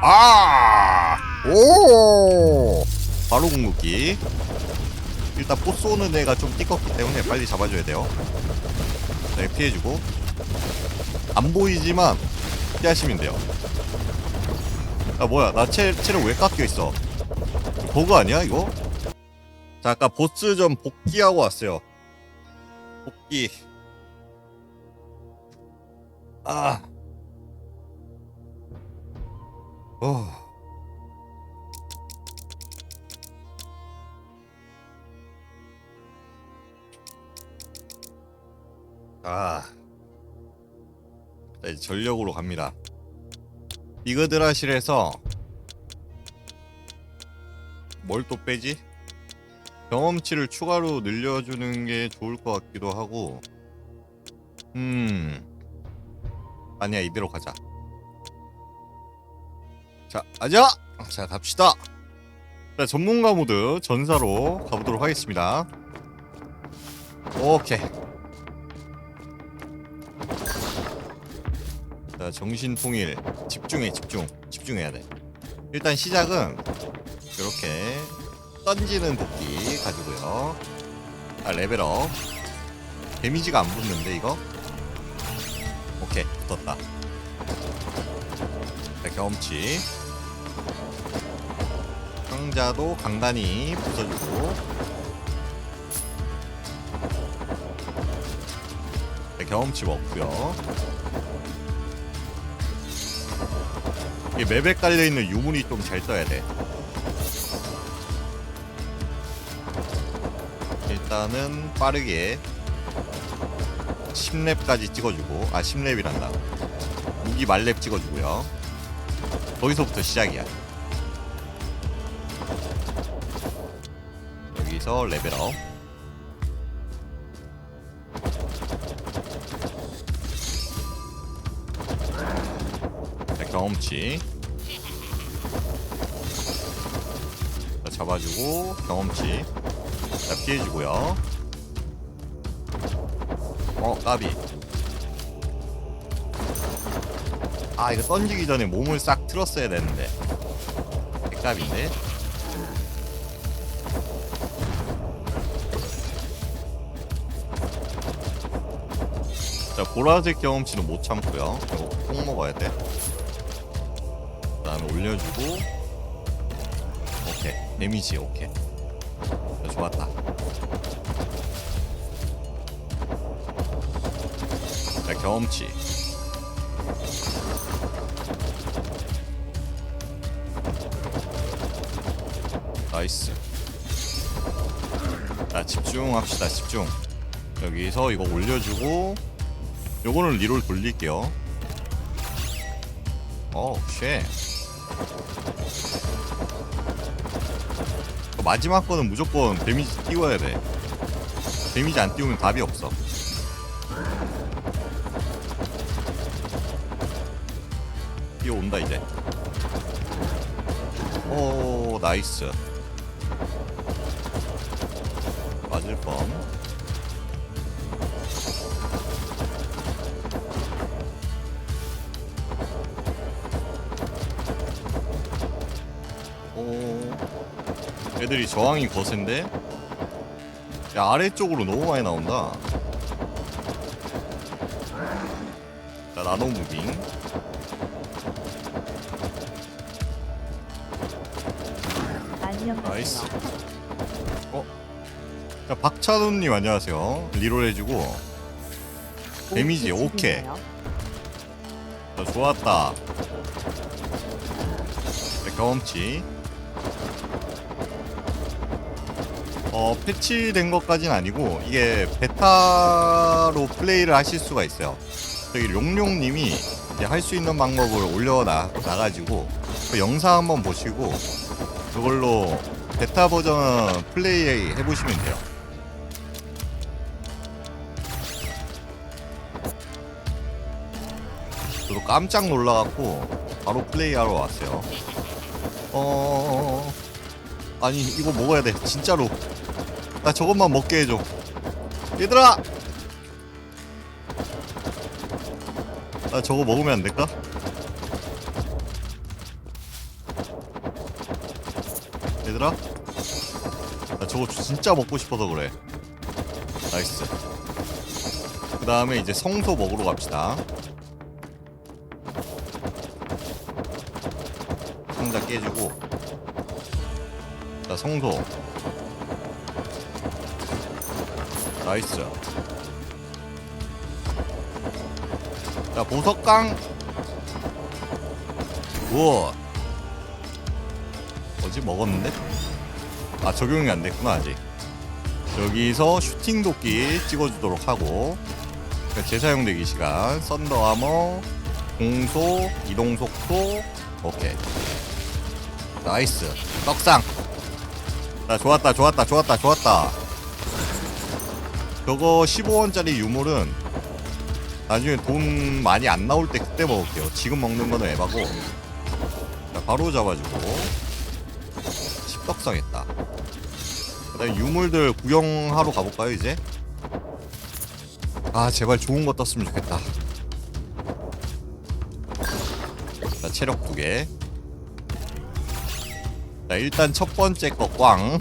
아! 오! 바로 궁극기. 일단 보스 오는 애가 좀 띠껍기 때문에 빨리 잡아줘야 돼요. 네, 피해주고. 안 보이지만 피하시면 돼요. 아 뭐야 나 체, 체력 왜 깎여 있어 버그 아니야 이거? 자 아까 보스 좀 복귀하고 왔어요 복귀 아 어. 아. 자, 이제 전력으로 갑니다. 이그드라실에서 뭘 또 빼지? 경험치를 추가로 늘려주는 게 좋을 것 같기도 하고 음 아니야 이대로 가자 자 가자 자 갑시다. 자 전문가 모드 전사로 가보도록 하겠습니다. 오케이. 자 정신 통일. 집중해 집중. 집중해야 돼. 일단 시작은 이렇게 던지는 도끼 가지고요. 아 레벨업. 데미지가 안 붙는데 이거? 오케이 붙었다. 자 경험치 상자도 간간히 부숴주고. 자, 경험치 먹고요. 이 맵에 깔려 있는 유물이 좀 잘 떠야 돼. 일단은 빠르게 10렙까지 찍어주고 아 10렙이란다. 무기 말렙 찍어주고요. 거기서부터 시작이야 여기서 레벨업. 자, 경험치. 자, 잡아주고 경험치. 자 피해주고요. 어 까비. 아 이거 던지기 전에 몸을 싹 틀었어야 되는데. 까비인데 보라색 경험치는 못 참고요. 이거 꼭 먹어야 돼. 그 다음에 올려주고. 오케이. 데미지 오케이. 자, 좋았다. 자 경험치. 나이스. 자 집중합시다 집중. 여기서 이거 올려주고 요거는 리롤 돌릴게요. 쉣. 그 마지막 거는 무조건 데미지 띄워야 돼. 데미지 안 띄우면 답이 없어. 뛰어온다 이제. 오 나이스. 맞을 뻔 애들이 저항이 거센데 야 아래쪽으로 너무 많이 나온다 자 나노 무빙. 나이스. 어? 자, 박찬훈님 안녕하세요. 리롤 해주고. 데미지 오케이. 자, 좋았다. 자, 경험치. 어, 패치된 것까진 아니고, 이게 베타로 플레이를 하실 수가 있어요. 저기 룡룡님이 이제 할 수 있는 방법을 올려놔, 놔가지고, 그 영상 한번 보시고, 그걸로 베타 버전 플레이 해보시면 돼요. 저도 깜짝 놀라갖고 바로 플레이하러 왔어요. 어 아니 이거 먹어야 돼 진짜로 나 저것만 먹게 해줘. 얘들아! 나 저거 먹으면 안 될까? 얘들아? 나 저거 진짜 먹고 싶어서 그래. 나이스. 그 다음에 이제 성소 먹으러 갑시다. 상자 깨지고. 자 성소 나이스. 자 보석강. 우와. 뭐지 먹었는데? 아 적용이 안 됐구나 아직. 여기서 슈팅 도끼 찍어주도록 하고. 그러니까 재사용 대기 시간. 썬더 아머 공소 이동 속도. 오케이. 나이스. 떡상. 자 좋았다 좋았다 좋았다 좋았다 저거 15원짜리 유물은 나중에 돈 많이 안 나올 때 그때 먹을게요. 지금 먹는 거는 에바고. 자 바로 잡아주고. 10떡상 했다. 그 다음에 유물들 구경하러 가볼까요 이제? 아 제발 좋은 거 떴으면 좋겠다. 자 체력 두개. 자 일단 첫 번째 거 꽝.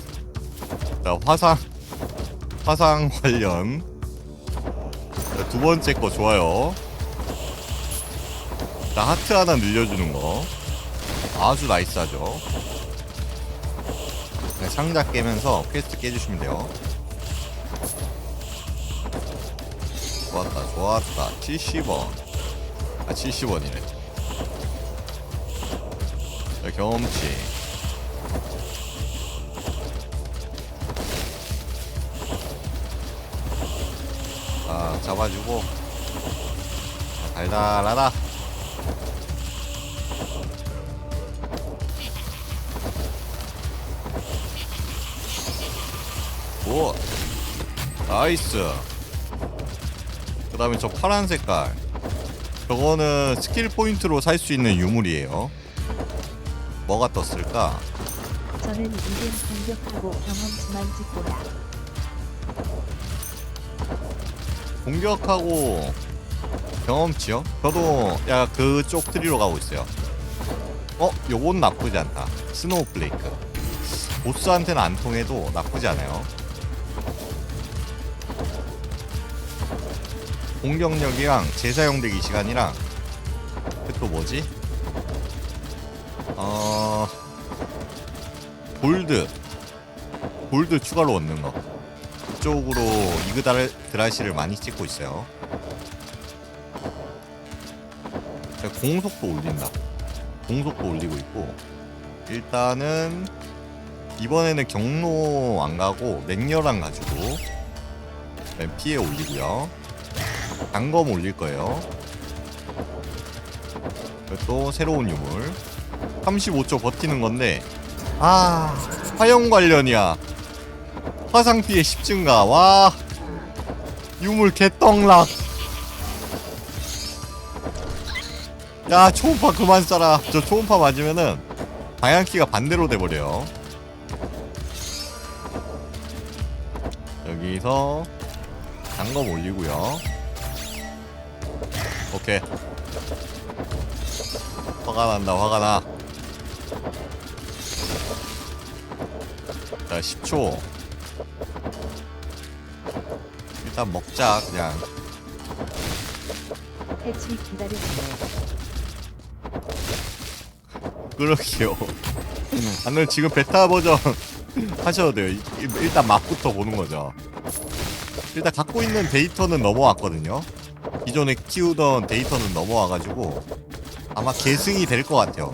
자 화상 화상 관련. 자, 두 번째 거 좋아요. 자 하트 하나 늘려주는 거. 아주 나이스하죠. 네, 상자 깨면서 퀘스트 깨주시면 돼요. 좋았다 좋았다. 70원. 아 70원이래 자, 경험치 아 잡아주고. 자, 달달하다. 오 나이스. 그 다음에 저 파란 색깔. 저거는 스킬 포인트로 살 수 있는 유물이에요. 뭐가 떴을까? 저는 이름 공격하고 경험치만 찍고야. 공격하고 경험치요? 저도 야 그쪽 트리로 가고 있어요 어? 요건 나쁘지 않다 스노우 블레이크 보스한테는 안 통해도 나쁘지 않아요 공격력이랑 재사용 대기 시간이랑 그또 뭐지? 어... 골드 골드 추가로 얻는 거 그쪽으로 이그다르 드라시를 많이 찍고 있어요. 공속도 올린다. 공속도 올리고 있고 일단은 이번에는 경로 안 가고 맹렬한 가지고 네, 피해 올리고요. 단검 올릴 거예요. 또 새로운 유물. 35초 버티는 건데 아 화형 관련이야 화상 피해 10 증가 와. 유물 개떡락. 야 초음파 그만 쏴라. 저 초음파 맞으면은 방향키가 반대로 돼버려요. 여기서 단검 올리고요. 오케이. 화가 난다 화가 나. 자, 10초. 일단 먹자, 그냥. 해치 기다려주세요. 그러게요. 아는 지금 베타 버전 하셔도 돼요. 이- 일단 맛부터 보는 거죠. 일단 갖고 있는 데이터는 넘어왔거든요. 기존에 키우던 데이터는 넘어와가지고 아마 계승이 될 것 같아요.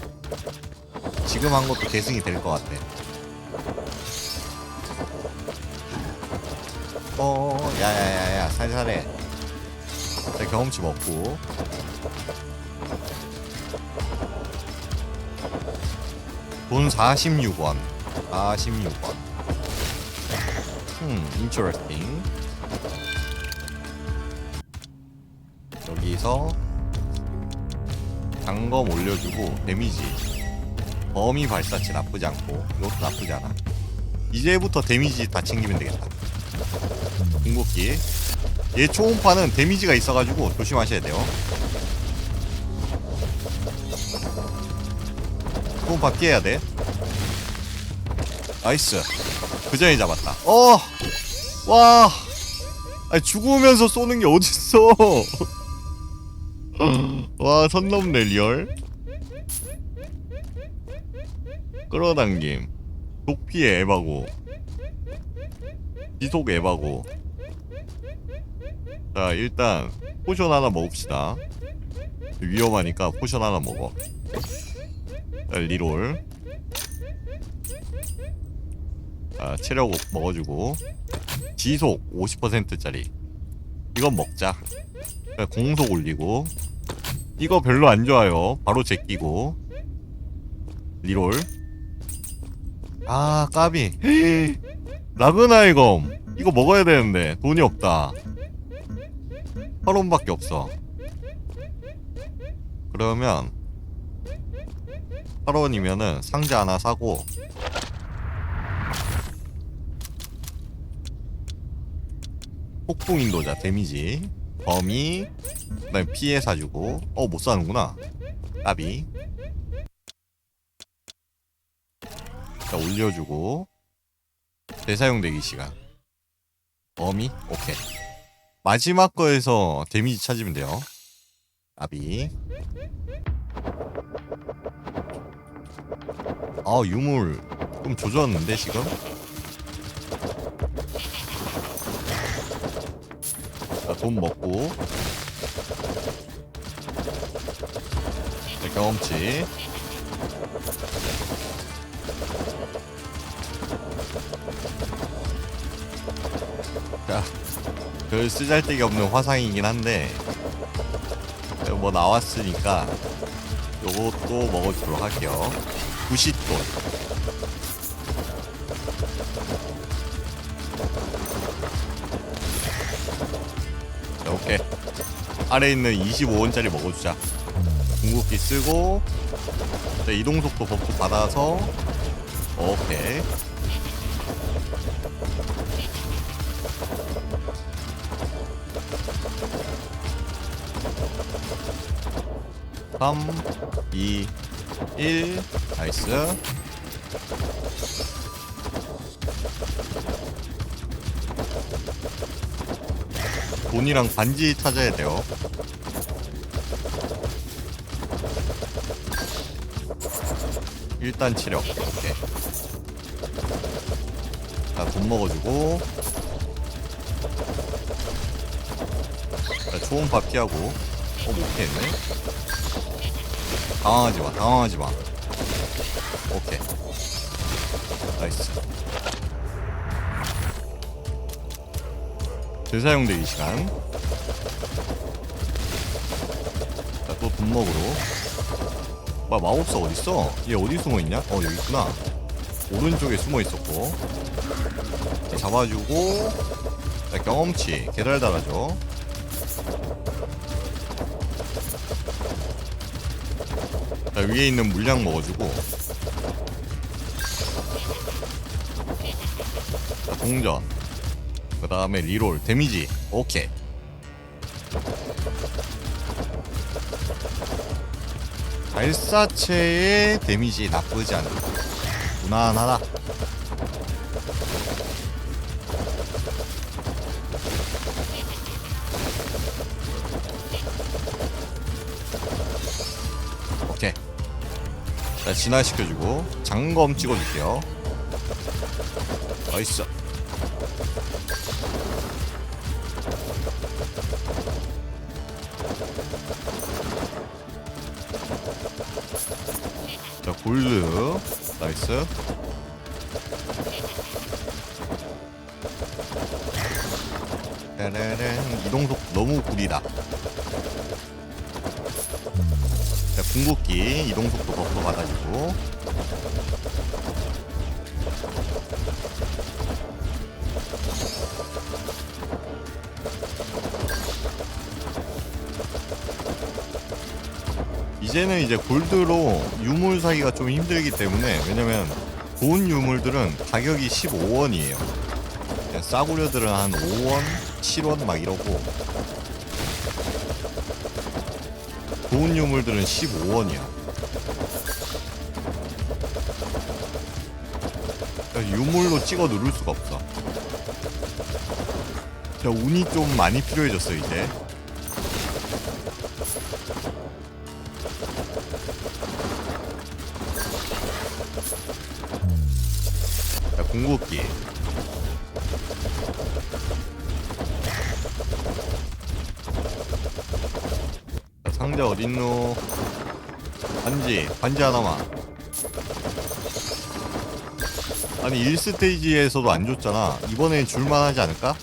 지금 한 것도 계승이 될 것 같아. 어, 야야야야, 살살해. 자, 경험치 먹고. 돈 46원. 46원. 음, interesting. 여기서 단검 올려주고 데미지 범위 발사치 나쁘지 않고 이것도 나쁘지 않아 이제부터 데미지 다 챙기면 되겠다 궁극기. 얘 초음파는 데미지가 있어가지고 조심하셔야 돼요. 초음파 피해야 돼. 나이스. 그 전에 잡았다. 어! 와! 아니 죽으면서 쏘는 게 어딨어? 와 선 넘네 리얼. 끌어당김. 독피에 에바고 지속 에바고. 자 일단 포션 하나 먹읍시다. 위험하니까 포션 하나 먹어. 자, 리롤. 자 체력 먹어주고. 지속 50%짜리. 이건 먹자. 자, 공속 올리고. 이거 별로 안 좋아요. 바로 제끼고. 리롤. 아 까비 라그나이검. 이거 먹어야 되는데 돈이 없다. 8원밖에 없어. 그러면 8원이면은 상자 하나 사고 폭풍 인도자 데미지 범위 그다음에 피해 사주고. 어 못 사는구나. 까비. 자 올려주고 재사용 대기 시간. 범위? 오케이. 마지막 거에서 데미지 찾으면 돼요. 까비. 아 유물. 좀 조졌는데 지금? 자, 돈 먹고. 자, 경험치 별 쓰잘데기 없는 화상이긴 한데 뭐 나왔으니까 요것도 먹어주도록 할게요. 90돈. 자, 오케이. 아래 있는 25원짜리 먹어주자. 궁극기 쓰고 자, 이동속도 버프 받아서 오케이 삼, 이, 일, 나이스. 돈이랑 반지 찾아야 돼요. 일단 치력. 오케이. 자, 돈 먹어주고. 자, 초음파 피하고. 어, 못했네. 당황하지 마, 당황하지 마. 오케이. 나이스. 재사용 대기 시간. 자, 또돈 먹으러. 마, 마법사 어딨어? 얘 어디 숨어 있냐? 어, 여기 있구나. 오른쪽에 숨어 있었고. 자, 잡아주고. 자, 경험치. 개달 달아줘. 위에 있는 물량 먹어주고. 자, 동전. 그 다음에 리롤 데미지. 오케이. 발사체의 데미지 나쁘지 않아. 무난하다 자 진화시켜주고 장검 찍어줄게요. 나이스. 자 골드. 나이스. 이동속 너무 구리다 자, 궁극기 이동 속도 버프 받아주고. 이제는 이제 골드로 유물 사기가 좀 힘들기 때문에 왜냐면 좋은 유물들은 가격이 15원이에요. 싸구려들은 한 5원, 7원 막 이러고 좋은 유물들은 15원이야. 유물로 찍어 누를 수가 없어. 저 운이 좀 많이 필요해졌어 이제. 자, 궁극기. 상자 어딨노? 반지, 반지 하나만. 아니 1스테이지에서도 안 줬잖아. 이번엔 줄만 하지 않을까?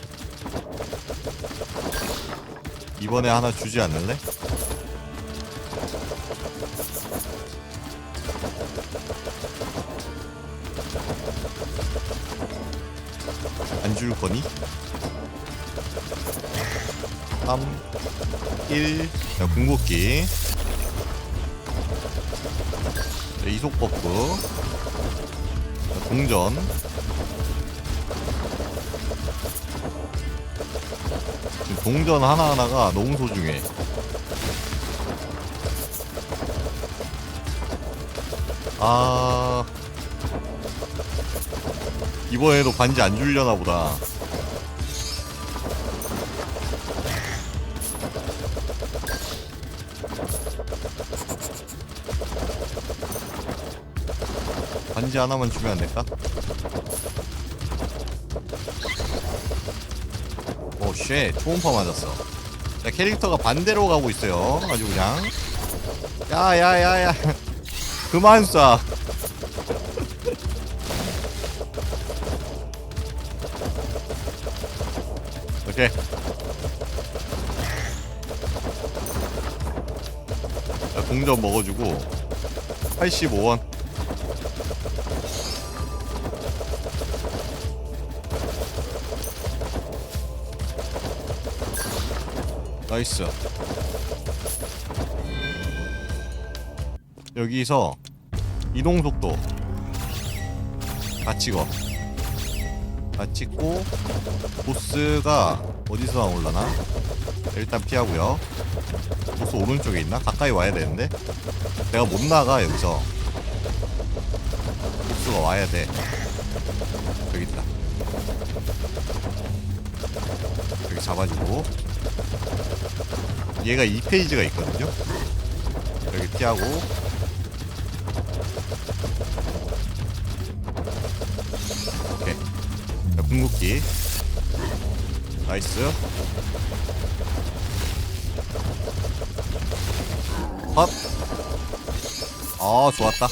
이번에 하나 주지 않을래? 안 줄 거니? 1 자, 궁극기. 자, 이속 버프 자, 동전. 지금 동전 하나하나가 너무 소중해. 아. 이번에도 반지 안 줄려나 보다 반지 하나만 주면 안 될까? 오, 쉣. 초음파 맞았어. 자, 캐릭터가 반대로 가고 있어요. 아주 그냥. 야, 야, 야, 야. 그만 쏴. 자, 동전 먹어주고. 85원. 나이스. 여기서 이동 속도 다 찍어. 다 찍고 보스가 어디서 나올라나? 일단 피하고요. 보스 오른쪽에 있나? 가까이 와야 되는데 내가 못 나가 여기서. 보스가 와야 돼. 여기 있다. 여기 잡아주고. 얘가 2페이지가 있거든요. 여기 피하고. 오케이. 자, 궁극기. 나이스. 헛 아 좋았다.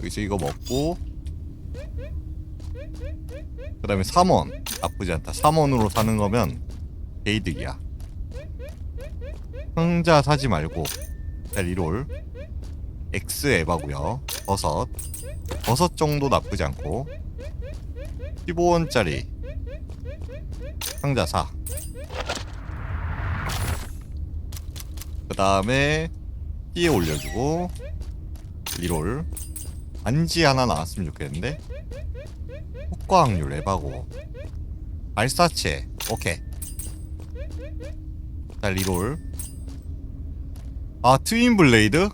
여기서 이거 먹고. 그 다음에 3원. 나쁘지 않다. 3원으로 사는 거면 게이득이야. 상자 사지 말고 자 리롤 X 에바고요. 버섯. 버섯 정도 나쁘지 않고 15원짜리 상자 사. 그 다음에 피에 올려주고 리롤. 반지 하나 나왔으면 좋겠는데? 효과 확률 에바고. 발사체. 오케이 자 리롤. 아 트윈 블레이드?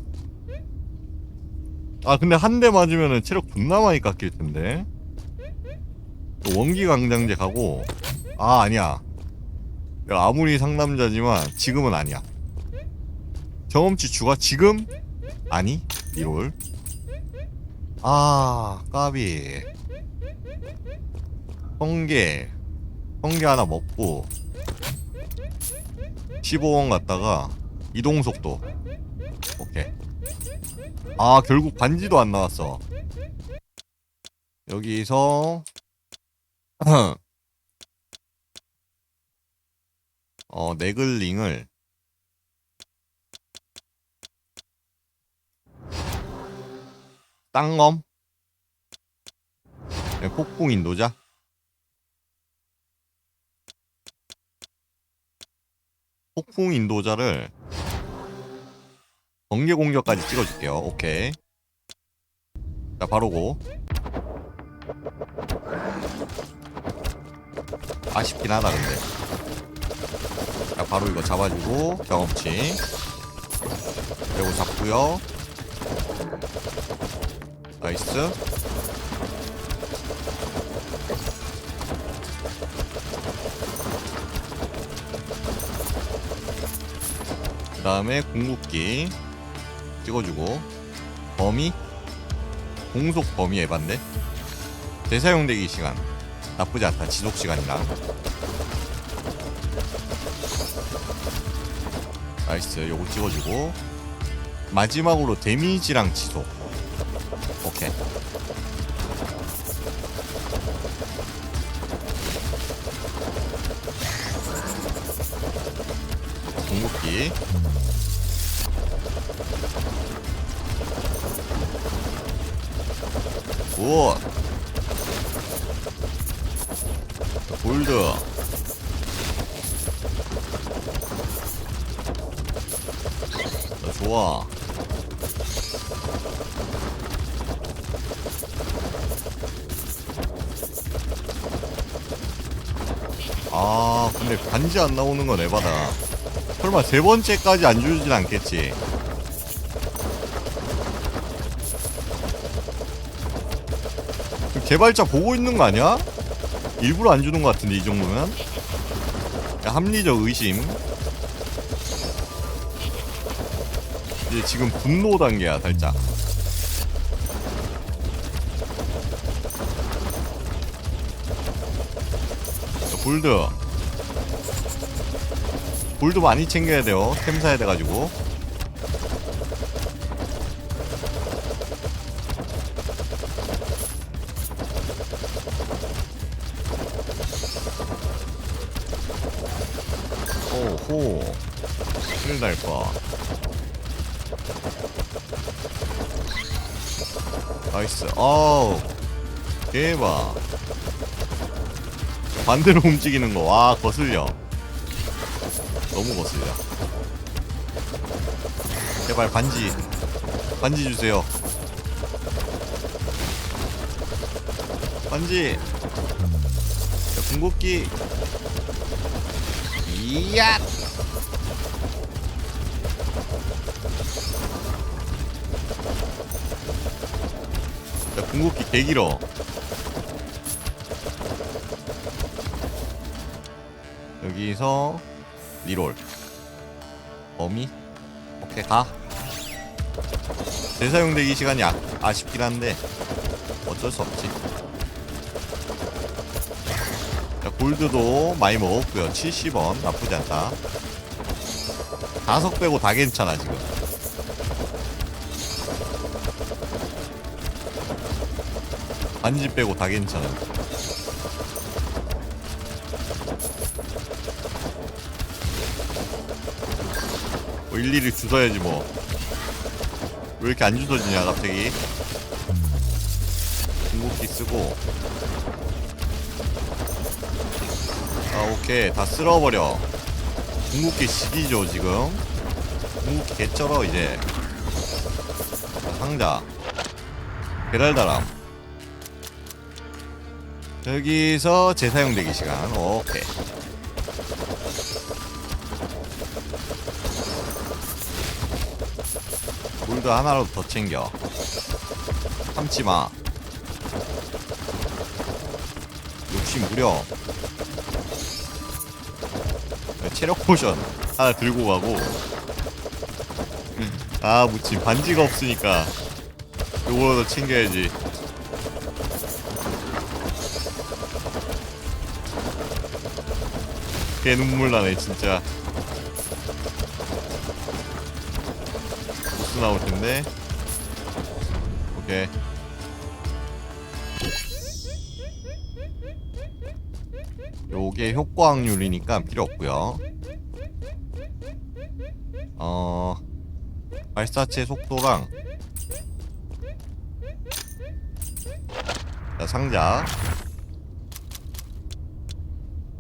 아 근데 한 대 맞으면은 체력 존나 많이 깎일 텐데. 또 원기 강장제 가고. 아 아니야. 내가 아무리 상남자지만 지금은 아니야. 경험치 추가? 지금? 아니 리롤. 아 까비. 성게. 성게 하나 먹고 15원 갔다가 이동 속도. 오케이. 아 결국 반지도 안 나왔어. 여기서 어 네글링을 땅검? 네, 폭풍 인도자 폭풍 인도자를 번개 공격까지 찍어줄게요. 오케이. 자, 바로고. 아쉽긴 하다, 근데. 자, 바로 이거 잡아주고, 경험치. 그리고 잡고요. 나이스 그 다음에 궁극기 찍어주고 범위? 공속 범위 에반데 재사용되기 시간. 나쁘지 않다. 지속 시간이랑 나이스. 요거 찍어주고 마지막으로 데미지랑 지속. 오케이. 궁극기 굿. 골드. 자, 좋아. 아 근데 반지 안 나오는 건 에바다. 설마 세 번째까지 안 주진 않겠지 개발자 보고 있는 거 아니야? 일부러 안 주는 거 같은데 이 정도면? 야, 합리적 의심. 이제 지금 분노 단계야 살짝. 자, 골드. 골드 많이 챙겨야 돼요 템 사야 돼가지고 대박. 반대로 움직이는 거 와 거슬려. 너무 거슬려. 제발 반지. 반지 주세요. 반지. 자, 궁극기. 이야! 자 궁극기 개 길어 여기서 리롤. 범위 오케이 가. 재사용되기 시간이 아, 아쉽긴 한데 어쩔 수 없지. 자 골드도 많이 먹었고요. 70원. 나쁘지 않다. 다섯 빼고 다 괜찮아 지금. 반지 빼고 다 괜찮아 뭐 일일이 주워야지 뭐. 왜 이렇게 안 주워지냐 갑자기? 궁극기 쓰고. 아 오케이 다 쓸어버려. 궁극기 시기죠 지금. 궁극기 개쩔어 이제. 자, 상자. 베랄다람. 여기서 재사용되기 시간. 오케이. 골드 하나라도 더 챙겨. 참지 마. 욕심 부려. 체력 포션 하나 들고 가고. 아, 무침 반지가 없으니까 요거라도 챙겨야지. 개 눈물 나네, 진짜. 나올 텐데. 오케이. 요게 효과 확률이니까 필요 없고요. 어 발사체 속도랑 자 상자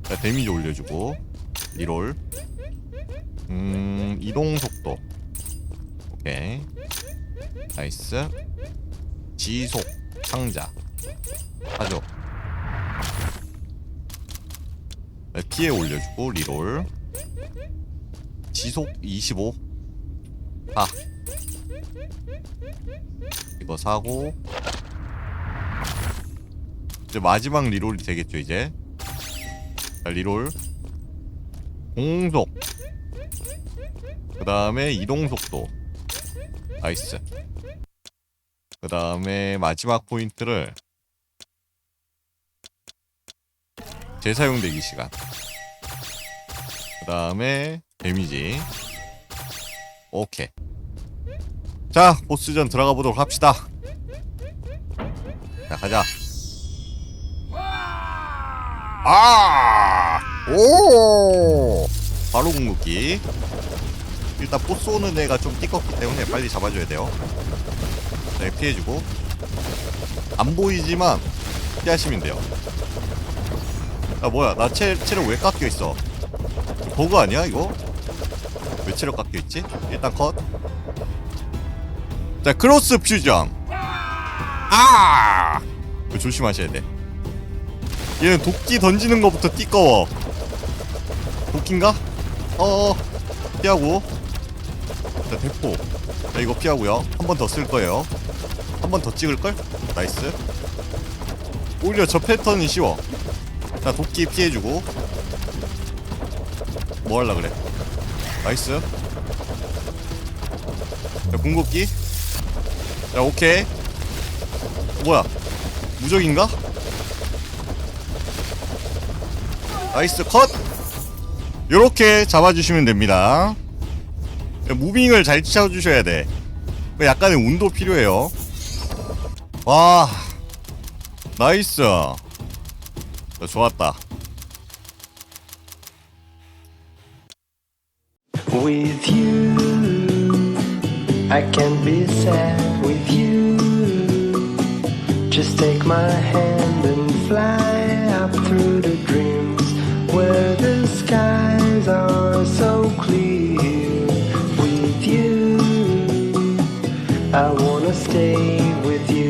자 데미지 올려주고 리롤 음 이동 속도 오케이 나이스. 지속 상자. 하죠. 네, 피해 올려주고 리롤. 지속 25 아 이거 사고. 이제 마지막 리롤이 되겠죠 이제. 자 리롤. 공속. 그 다음에 이동속도 나이스 그 다음에 마지막 포인트를 재사용 대기 시간 그 다음에 데미지 오케이 자 보스전 들어가 보도록 합시다 자 가자 아! 오! 바로 궁극기. 일단 보스 오는 애가 좀 띠껍기 때문에 빨리 잡아줘야 돼요. 네, 피해주고. 안 보이지만 피하시면 돼요. 아, 뭐야. 나 체, 체력 왜 깎여있어? 버그 아니야, 이거? 왜 체력 깎여있지? 일단 컷. 자, 크로스 퓨전. 아! 조심하셔야 돼. 얘는 도끼 던지는 것부터 띠꺼워 도끼인가? 어어 피하고 자 대포 자 이거 피하고요. 한 번 더 쓸 거예요. 한 번 더 찍을걸? 나이스. 오히려 저 패턴이 쉬워. 자 도끼 피해주고. 뭐 할라 그래? 나이스. 자 궁극기? 자 오케이. 뭐야? 무적인가? 나이스 컷! 요렇게 잡아주시면 됩니다. 무빙을 잘 쳐주셔야 돼. 그 약간의 운도 필요해요. 와, 나이스. 자, 좋았다. With you, I can be sad with you. Just take my hand and fly up through the dreams where the skies are so clear. I wanna stay with you.